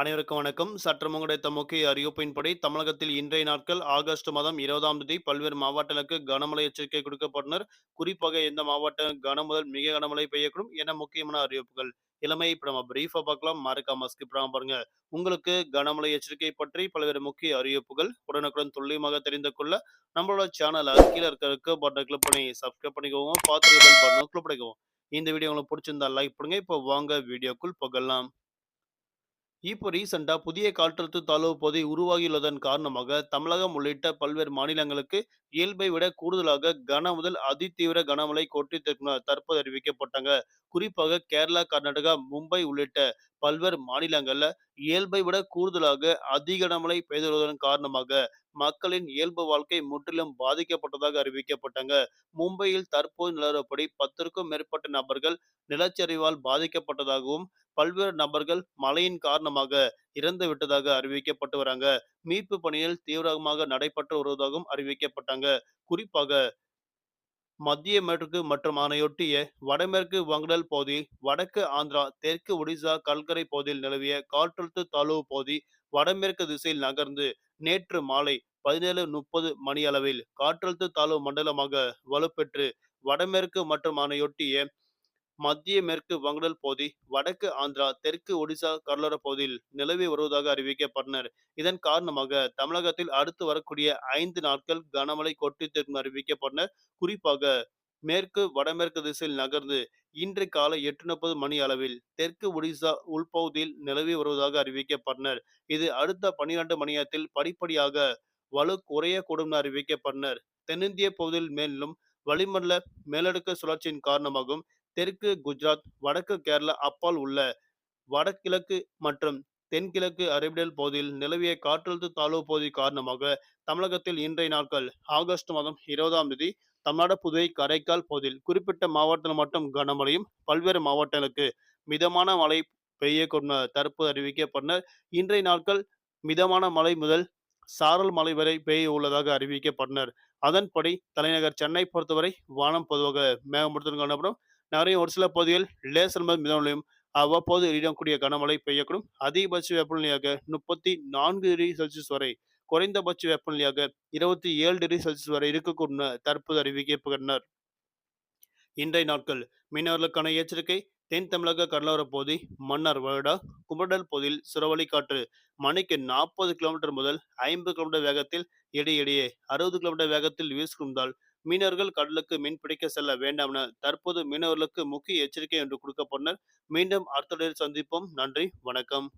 அனைவருக்கும் வணக்கம். சற்றம் கிடைத்த முக்கிய அறிவிப்பின்படி தமிழகத்தில் இன்றைய நாட்கள் ஆகஸ்ட் மாதம் இருபதாம் தேதி பல்வேறு மாவட்டங்களுக்கு கனமழை எச்சரிக்கை கொடுக்கப்பட்டனர். குறிப்பாக எந்த மாவட்டம் கனமுதல் மிக கனமழை பெய்யக்கூடும் என முக்கியமான அறிவிப்புகள். இளமை இப்ப நம்ம பிரீஃபா பார்க்கலாம். மறக்காம ஸ்கிப் பாருங்க. உங்களுக்கு கனமழை எச்சரிக்கை பற்றி பல்வேறு முக்கிய அறிவிப்புகள் உடனுக்குடன் துல்லியமாக தெரிந்து கொள்ள நம்மளோட சேனலை கீழே இருக்க பட்டனை கிளிக் பண்ணி சப்ஸ்கிரைப் பண்ணிக்கோங்க. பார்த்து பெல் பட்டனை கிளிக் பண்ணிக்கோங்க. இந்த வீடியோ உங்களுக்கு பிடிச்சிருந்தா லைக் பண்ணுங்க. இப்போ வாங்க வீடியோக்குள் போகலாம். இப்போ ரீசெண்டா புதிய காற்றழுத்த தாழ்வு பகுதி உருவாகியுள்ளதன் காரணமாக தமிழகம் உள்ளிட்ட பல்வேறு மாநிலங்களுக்கு இயல்பை விட கூடுதலாக கன முதல் அதிதீவிர கனமழை கொட்டித்திருக்கும் தற்போது அறிவிக்கப்பட்டாங்க. குறிப்பாக கேரளா கர்நாடகா மும்பை உள்ளிட்ட பல்வேறு மாநிலங்கள்ல இயல்பை விட கூடுதலாக அதிக கனமழை பெய்துள்ளதன் காரணமாக மக்களின் இயல்பு வாழ்க்கை முற்றிலும் பாதிக்கப்பட்டதாக அறிவிக்கப்பட்டாங்க. மும்பையில் தற்போது நிலவரப்படி பத்திற்கும் மேற்பட்ட நபர்கள் நிலச்சரிவால் பாதிக்கப்பட்டதாகவும் பல்வேறு நபர்கள் மழையின் காரணமாக இறந்து விட்டதாக அறிவிக்கப்பட்டு வராங்க. மீட்பு பணியில் தீவிரமாக நடைபெற்று வருவதாகவும் அறிவிக்கப்பட்டாங்க. குறிப்பாக மத்திய மேற்கு மற்றும் அதனையொட்டிய வடமேற்கு வங்கடல் பகுதி வடக்கு ஆந்திரா தெற்கு ஒடிசா கல்கரை பகுதியில் நிலவிய காற்றழுத்த தாழ்வு பகுதி வடமேற்கு திசையில் நகர்ந்து நேற்று மாலை பதினேழு முப்பது மணி அளவில் காற்றழுத்த தாழ்வு மண்டலமாக வலுப்பெற்று வடமேற்கு மற்றும் அதனையொட்டிய மத்திய மேற்கு வங்கடல் பகுதி வடக்கு ஆந்திரா தெற்கு ஒடிசா கடலோர பகுதியில் நிலவி வருவதாக அறிவிக்கப்பட்டனர். இதன் காரணமாக தமிழகத்தில் அடுத்து வரக்கூடிய ஐந்து நாட்கள் கனமழை கொட்டித்திருக்கும் அறிவிக்கப்பட்டனர். குறிப்பாக மேற்கு வடமேற்கு திசையில் நகர்ந்து இன்று காலை எட்டு முப்பது மணி அளவில் தெற்கு ஒடிசா உள்பகுதியில் நிலவி வருவதாக அறிவிக்கப்பட்டனர். இது அடுத்த பனிரெண்டு மணி நேரத்தில் படிப்படியாக வலு குறையக்கூடும் அறிவிக்கப்பட்டனர். தென்னிந்திய பகுதியில் மேலும் வளிமண்டல மேலடுக்கு சுழற்சியின் காரணமாகவும் தெற்கு குஜராத் வடக்கு கேரளா அப்பால் உள்ள வடகிழக்கு மற்றும் தென்கிழக்கு அரபிடல் பகுதியில் நிலவிய காற்றழுத்த தாழ்வு பகுதி காரணமாக தமிழகத்தில் இன்றைய நாட்கள் ஆகஸ்ட் மாதம் இருபதாம் தேதி தமிழ்நாடு புதுவை கரைக்கால் பகுதியில் குறிப்பிட்ட மாவட்டத்தில் மட்டும் கனமழையும் பல்வேறு மாவட்டங்களுக்கு மிதமான மழை பெய்யக்கூடும் தற்போது அறிவிக்கப்பட்டனர். இன்றைய நாட்கள் மிதமான மழை முதல் சாரல் மழை வரை பெய்ய உள்ளதாக அறிவிக்கப்பட்டனர். அதன்படி தலைநகர் சென்னை பொறுத்தவரை வானம் பொதுவாக மேகமூட்டத்துடன் காணப்படும். நகரின் ஒரு சில பகுதிகள் லேசர் முதல் மிதமலையும் அவ்வப்போது இடக்கூடிய கனமழை பெய்யக்கூடும். அதிகபட்ச வெப்பநிலையாக முப்பத்தி நான்கு டிகிரி செல்சியஸ் வரை குறைந்தபட்ச வெப்பநிலையாக இருபத்தி ஏழு டிகிரி செல்சியஸ் வரை இருக்கக்கூடும் தற்போது அறிவிக்கப்படுகின்றனர் இன்றைய நாட்கள் மீனவர்களுக்கான எச்சரிக்கை தென் தமிழக கடலோர பகுதி மன்னார் வருடா குமடல் பகுதியில் சுரவழி காற்று மணிக்கு நாற்பது கிலோமீட்டர் முதல் ஐம்பது கிலோமீட்டர் வேகத்தில் இடையிடையே அறுபது கிலோமீட்டர் வேகத்தில் வீசுகின்றால் மீனவர்கள் கடலுக்கு மீன் பிடிக்க செல்ல வேண்டாம் என தற்போது மீனவர்களுக்கு முக்கிய எச்சரிக்கை என்று கொடுக்கப்பட்டனர் மீண்டும் அடுத்த சந்திப்போம். நன்றி. வணக்கம்.